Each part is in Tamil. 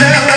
tell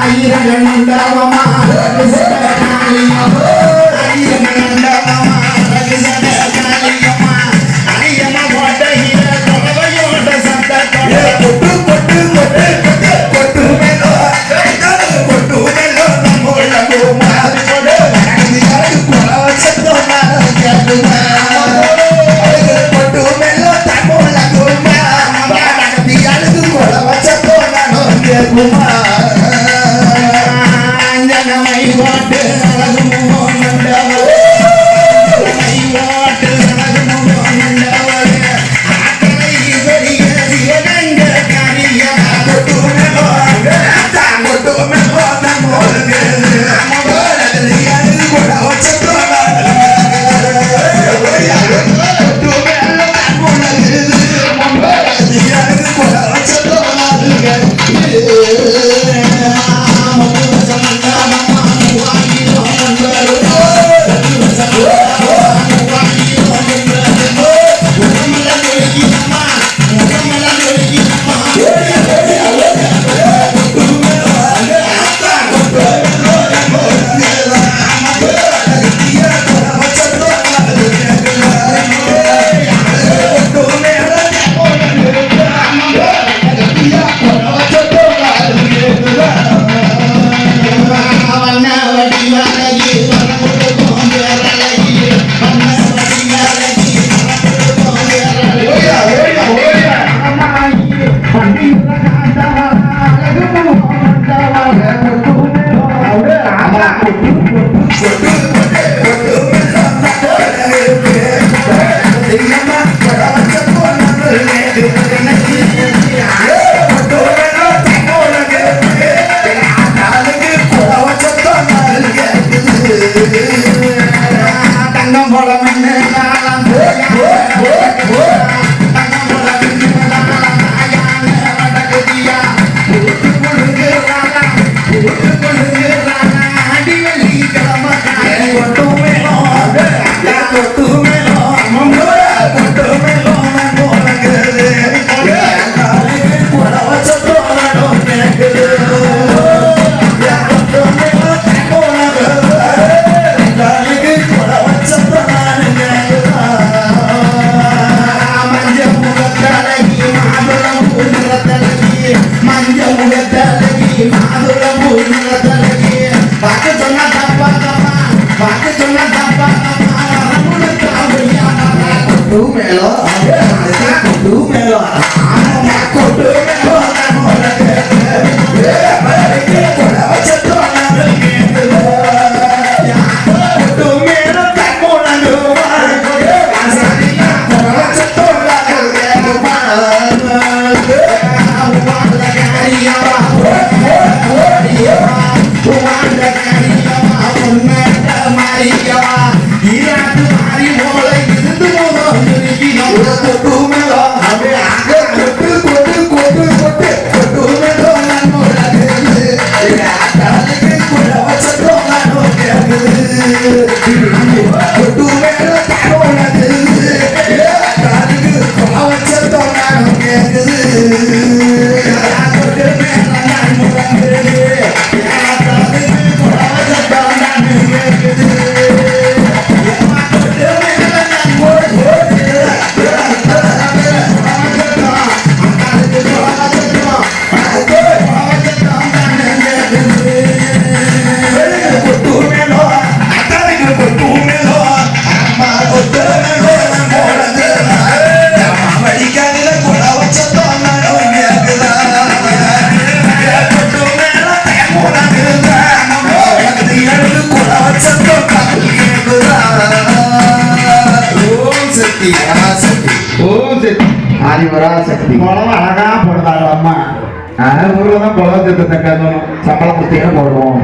ஆயிரம் உண்டாவமா 不怕。Boom, சக்தி மகாசக்தி. ஓம் சக்தி. ஆதிபரா சக்தி குளம் அழகா போடுறாங்க அம்மா. ஊர்ல தான் குளம் திட்டத்தக்க சம்பளம் கொடுத்தீங்கன்னா போடுவோம்.